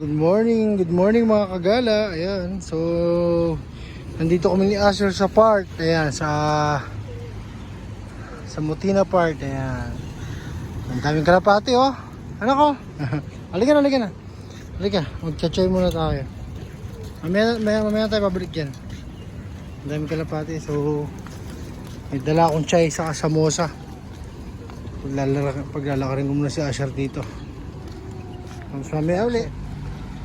Good morning, good morning mga kagala. Ayan, so nandito kami ni Asher sa park. Ayan, sa sa Mutina Park. Ayan. Ang daming kalapati oh. Ano ko? halika na, halika na. Halika, mag-chay muna tayo. Mamaya, mamaya, mamaya tayo pabalik dyan. Ang daming kalapati. So, may dala akong chai sa samosa. Paglalakarin ko muna si Asher dito. Tapos mamaya ulit.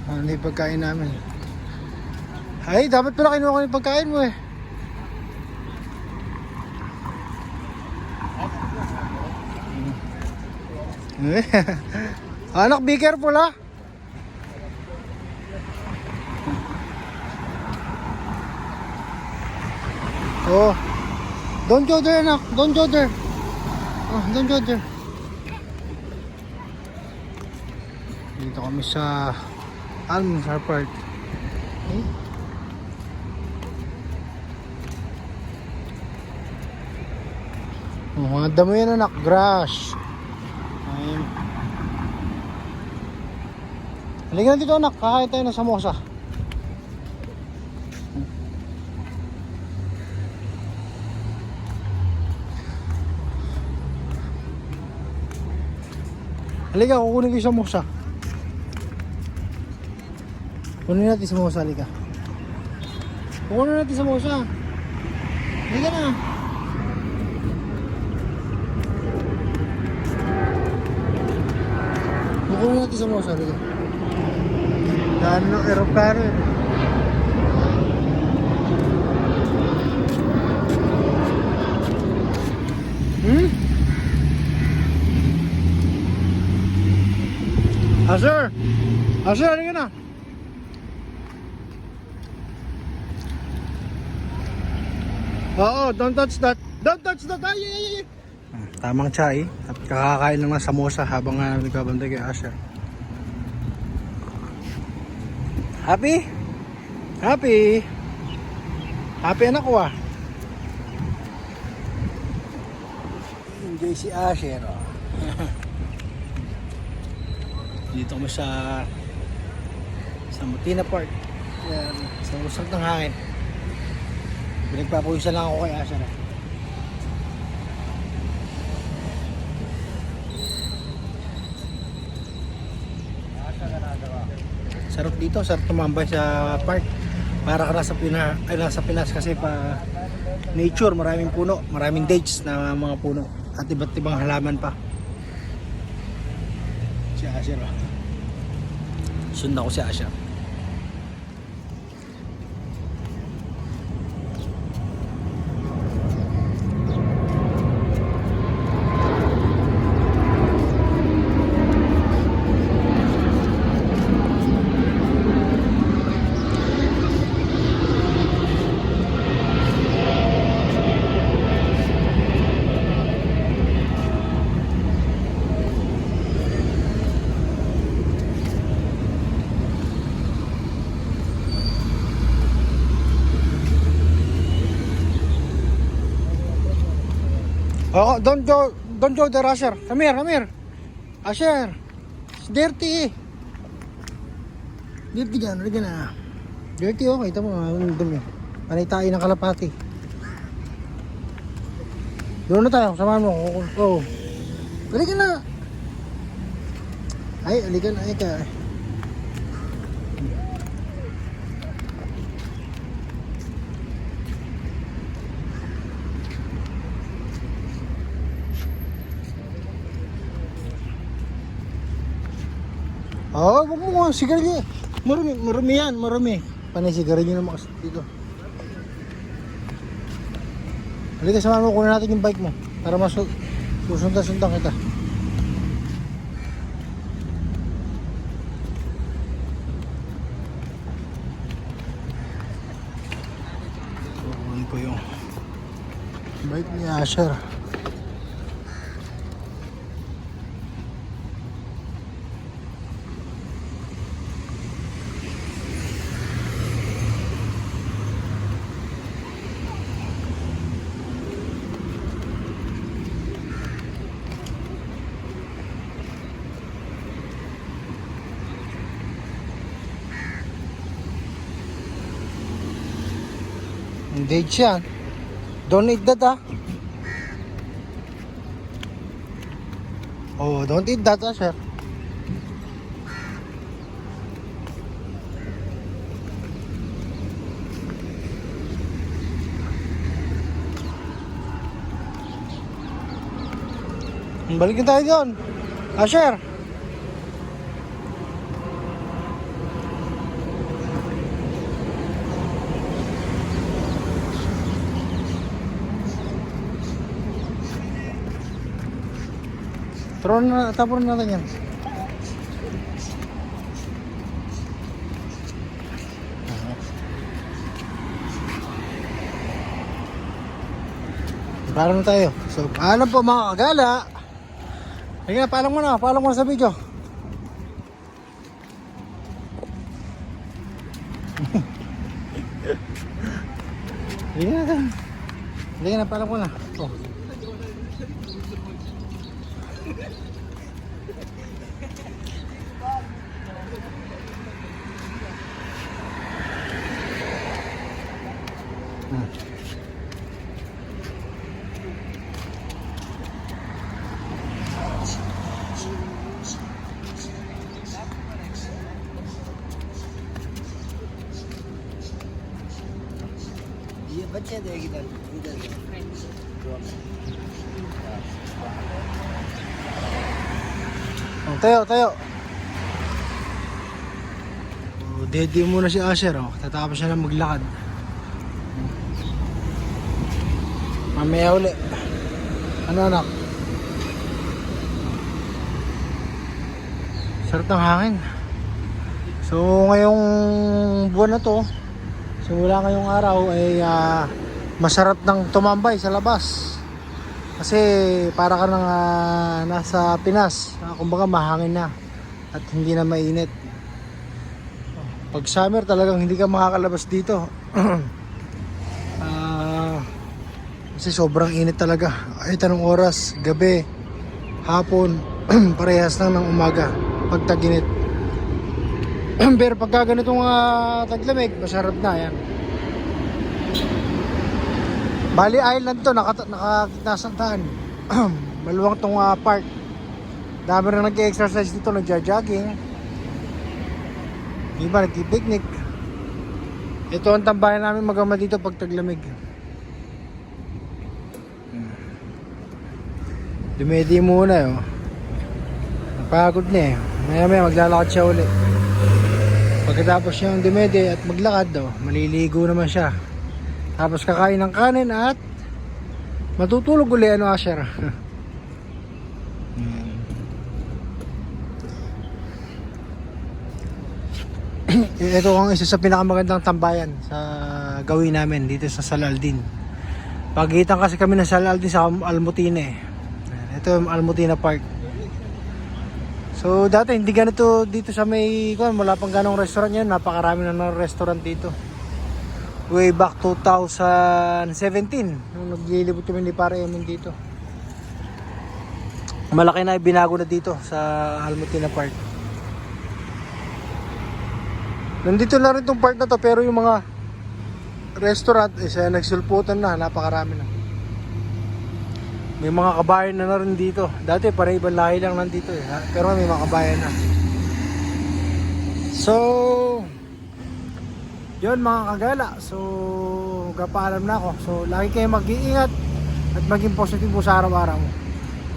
Ano na yung pagkain namin? Ay, dapat pala kinuha ko yung pagkain mo eh. Anak, be careful ha. Oh. Don't go there, anak. Don't go there. Oh, don't go there. Dito kami sa Almanzar Park. Okay. Oh, mga damo yan anak, grass. Ayun. Halika na dito anak, kakain tayo ng samosa. Halika, kukunin ko yung samosa. Kunin natin sa mosa, halika. Kunin natin sa mosa. Halika na. Kunin natin sa mosa, halika. Daan ng aeroplano yun. Hmm? Asher! Asher, halika na. Oo, don't touch that. Don't touch that. Ay, ay, ay. Tamang chai at kakakain lang ng samosa habang uh, nagbabantay kay Asher. Happy? Happy? Happy anak ko ah. Enjoy si Asher. Oh. Dito kami sa sa Mutina Park. Yan, sa usap ng hangin. Pinagpapawisan lang ako kay Asher. ah. Sarap dito, sarap tumambay sa park. Para ka nasa, Pina, ay, nasa Pinas kasi pa nature, maraming puno, maraming dates na mga puno at iba't ibang halaman pa. Si Asher. Oh. Sundan ko si Asher. Oh, don't go, don't go there, Asher. Come here, come here. Asher, it's dirty. Dirty dyan, dirty na. Dirty, okay. Ito mo, ang dumi. Panay tayo ng kalapati. Doon na tayo, samahan mo. Oh. Halika na. Ay, halika na, ay ka. Oo, oh, wag mo mga sigarilyo. Marumi, marumi yan, marumi. Panay sigarilyo naman kasi dito. Halika, samahan mo, kunin natin yung bike mo. Para mas susundan-sundan kita. So, kunin ko yung bike ni Asher. Engage yan. Don't eat that ah. Oh, don't eat that ah, sir. Balikin tayo doon. Asher. Turo na, tapon natin yan. Paalam na tayo. So, paalam po mga kagala. Sige na, paalam mo na. Paalam mo na sa video. Sige na. Sige na, paalam ko na. Oh. ये tayo, tayo. Oh, Daddy muna si Asher, oh. Tatapos siya na maglakad. Mamaya uli. Ano anak? Sarap ng hangin. So, ngayong buwan na to, simula ngayong araw ay ah, masarap ng tumambay sa labas. Kasi para ka nang ah, nasa Pinas, Ah, kumbaga mahangin na at hindi na mainit. Pag summer talagang hindi ka makakalabas dito. Ah, kasi sobrang init talaga. Kahit anong oras, gabi, hapon, parehas lang ng umaga pag taginit. Pero pagka ganitong uh, taglamig, masarap na yan. Bali Island to, naka, nakakitasantaan. Maluwang tong ah, park. Dami rin nag-exercise dito, nagja-jogging. Iba nagki-picnic. Ito ang tambayan namin magama dito pag taglamig. Dumedi muna eh. Oh. Napagod na eh. Maya maya maglalakad siya ulit. Pagkatapos niyang dumedi at maglakad daw, maliligo naman siya. Tapos kakain ng kanin at matutulog uli ano Asher. Yan. Ito ang isa sa pinakamagandang tambayan sa gawin namin dito sa Salaldin. Pagitan kasi kami ng Salaldin sa Almutine. Ito yung Almutine Park. So dati hindi ganito dito sa may kuan wala pang ganong restaurant yan, napakarami na ng restaurant dito. Way back 2017 nung naglilibot kami ni Pare Emin dito. Malaki na binago na dito sa Almutina Park. Nandito na rin tong park na to pero yung mga restaurant is eh, nagsulputan na, napakarami na. May mga kabayan na na rin dito. Dati pare ibang lahi lang nandito eh. ha? Pero may mga kabayan na. So, yun mga kagala. So, kapaalam na ako. So, lagi kayo mag-iingat at maging positive po sa araw-araw.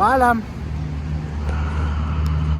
Paalam!